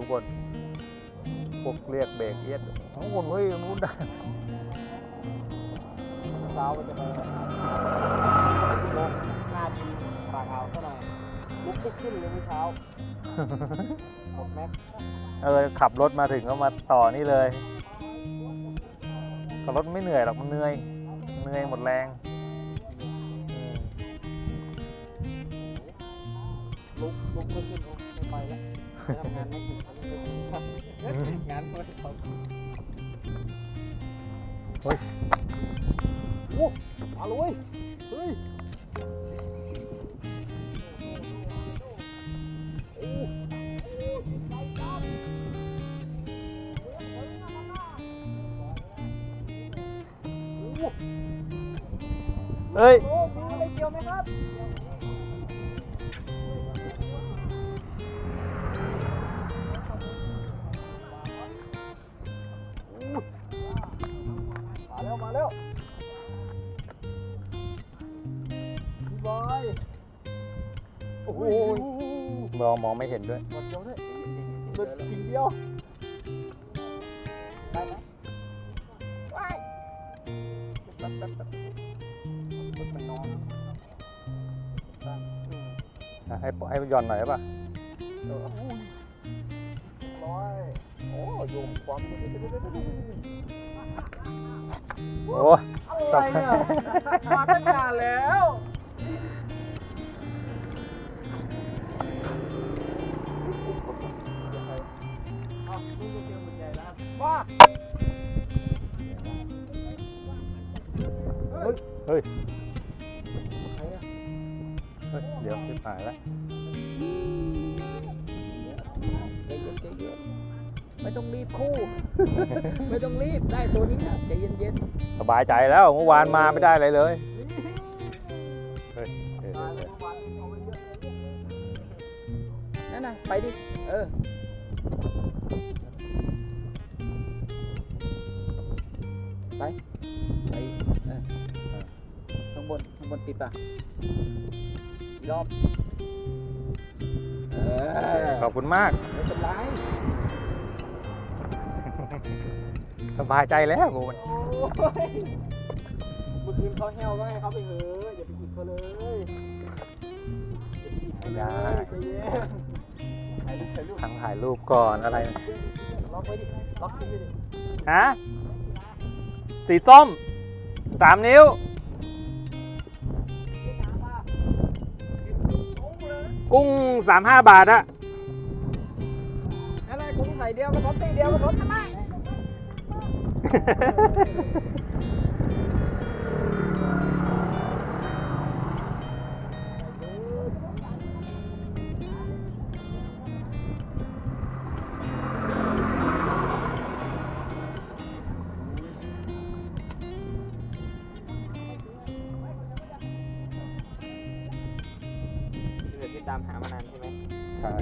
ทุกคน พวกเรียกเบรกเอียดโอ้โหเฮ้ยตรงนู้นได้เช้ามันจะไปลงหน้าดินปากอ่าวซะหน่อยลุกไม่ขึ้นเลยเมื่อเช้าหมดแม็กซ์เออขับรถมาถึงก็มาต่อนี่เลยขับรถไม่เหนื่อยหรอกมันเหนื่อยเหนื่อยหมดแรงอืมลุกลุกไม่ขึ้นโอ้ไม่ไปแล้วไปทำ งานไม่ถึงไม่ถึงงานไม่เขาเฮ้ยโอ้มาเลยเว้ยเฮ้ยโอ้โอ้เฮ้ย บอยโอ้โหมองมองไม่เห็นด้วยหมดเดียวด้วยหมดกิ่งเดียวได้ไหมว้ายแป๊บแป๊บแป๊บรถมันนอนตั้งอืมอะให้ให้หย่อนหน่อยได้ป่ะเอออุ้ยร้อยโอ้โยมความโอ้อะไรเนี่ยมาตั้งนานแล้ว วว้าเฮ้ยเฮ้ยใครอะเฮ้ย เดี๋ยวชิบหายแล้วใจเย็นใจเย็นไม่ต้องรีบคู่ ไม่ต้องรีบได้ตัวนี้นะใจเย็นเย็นสบายใจแล้วเมื่อวานมาไม่ได้อะไรเลย เฮ้ยเฮ้ยมาเฮ้แล้ยววันเอาไว้เยอะเลยๆนั่นนะไปดิ เออ บนข้างบนติดป่ะอีกรอบเออขอบคุณมาก ไม่เป็นไรสบายใจแล้วกูมันโอ้ยเมื่อคืนเขาแห้วก็ให้เขาไปเหอะอย่าไปอิดเขาเลยอย่าไปอิดเขาเลยใจเย็นถ่ายรูปถ่ายรูปทั้งถ่ายรูปก่อนอะไรล็อกไว้ดิล็อกที่ดิฮะสีส้มสามนิ้ว กุ้งสามห้าบาทอะอะไรกุ้งไข่เดียวกระทบตีเดียวกระทบ ตามหามานานใช่ไหมใช่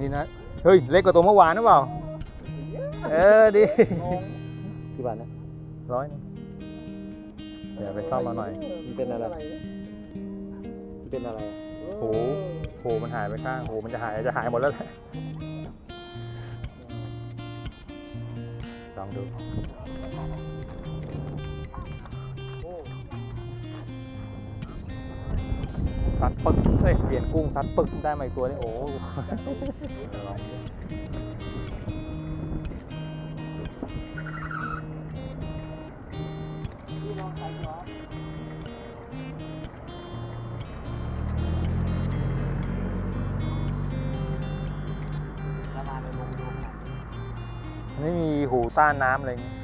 นี่นะ เฮ้ย เล็กกว่าตัวเมื่อวานหรือเปล่า เออดีกี่บาทนะร้อยหนึงเดี๋ยวไปซ่อมมาหน่อย มันเป็นอะไร มันเป็นอะไรโอ้โหโหมันหายไปข้างโหมันจะหายจะหายหมดแล้วแหละลองดู ซัดปึกเอ้ยเปลี่ยนกุ้งซัดปึกได้มาอีกตัวนี่โอ้โหลองดูพี่ลองใส่ก่อนประมาณในลงลงนะไม่มีหูต้านน้ำอะไรอย่างงี้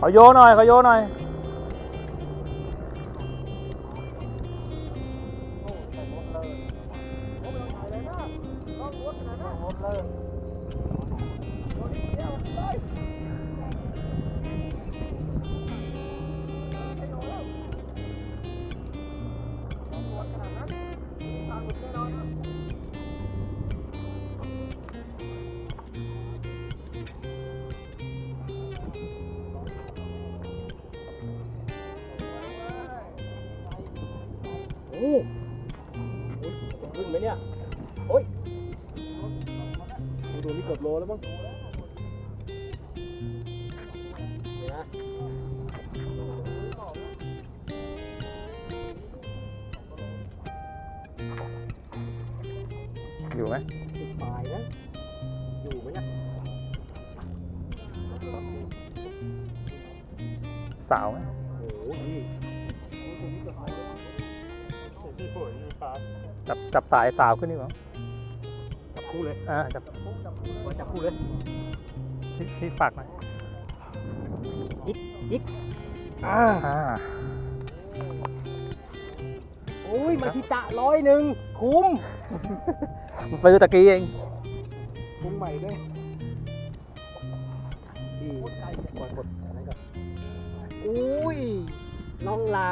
ขอโยหน่อยขอโยหน่อยเลย โอ้จะขึ้นไหมเนี่ยโอ้ยดูนี่เกือบโลแล้วมั้งเดี๋ยวนะอยู่ไหมติดปลายนะอยู่ไหมเนี่ยสาวไหม จับจับสายสาวขึ้นดีกว่าจับคู่เลยอ่าจับจับคู่จับคู่จับคู่เลยที่ที่ฝากหน่อยอ่าอ่าโอ้ยมาทิตะร้อยหนึ่งคุ้มมันซื้อตะกี้เองคุ้มใหม่ด้วยดีกดกดอะไรก่อนอุ้ย น้องเรา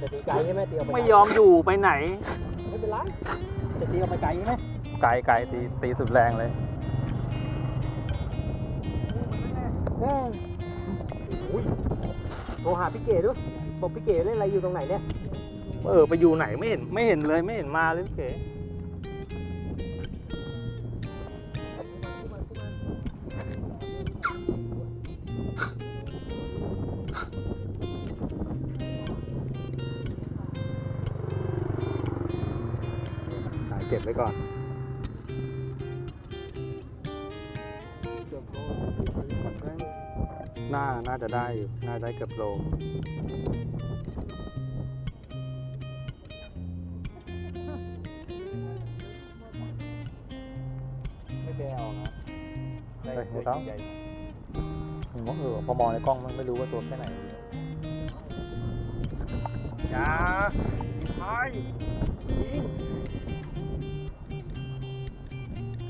จะตีไกลใช่ไหมตีออกไปไม่ยอมอยู่ไปไหน ไม่เป็นไรจะตีออกไปไกลใช่ไหมไกลไกลตีตีสุดแรงเลยอุ้ยโทรหาพี่เก๋ด้วยบอกพี่เก๋เล่นอะไรอยู่ตรงไหนเนี่ย เออไปอยู่ไหนไม่เห็นไม่เห็นเลยไม่เห็นมาเลยพี่เก๋ เก็บไว้ก่อนเกือบโลน่า น่าจะได้อยู่ น่าได้เกือบโลไม่แกออกนะเฮ้ยไม่ต้อง ผมว่าเออพอมองในกล้องมันไม่รู้ว่าตัวแค่ไหนอย่าใช่ยิง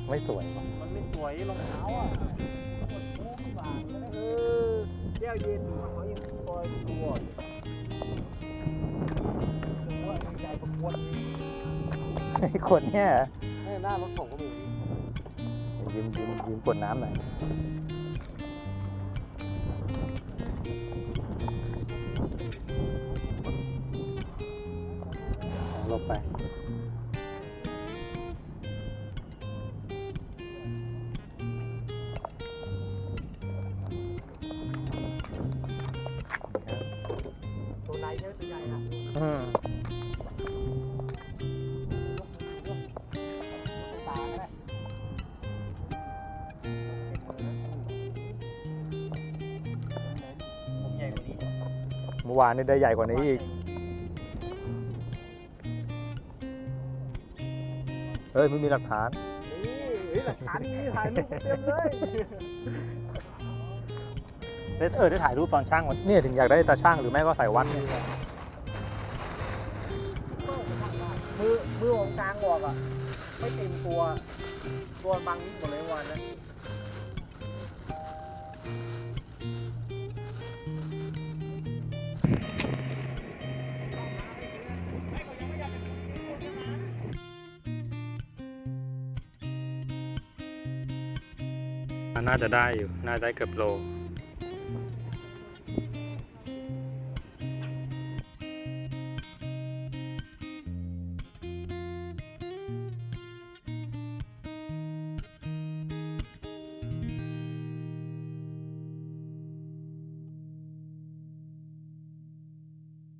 ไม่สวยว่ะมันไม่สวยรองเท้าอะเออแก้วเย็นเขายังคอยดูอะถึงว่าใจประกวดไอ้คนเนี่ยให้หน้ารถผมก็มียืมยืมยืมกดน้ำหน่อย ใช่ไหมตัวใหญ่นะอืมตาก็ได้ผมใหญ่กว่านี้เมื่อวานนี่ได้ใหญ่กว่านี้อีก เฮ้ยไม่มีหลักฐาน นี่เฮ้ยหลักฐานนี่ถ่ายรูปเต็มเลย ได้เออได้ถ่ายรูปตอนช่างวันเนี่ยถึงอยากได้ตาช่างหรือไม่ก็ใส่วัดเนี่ยมือมือของกลางบอกอะ ไม่เต็มตัว ตัวบังนิดหมดเลยวันนั้นน่าจะได้อยู่ น่าจะได้เกือบโล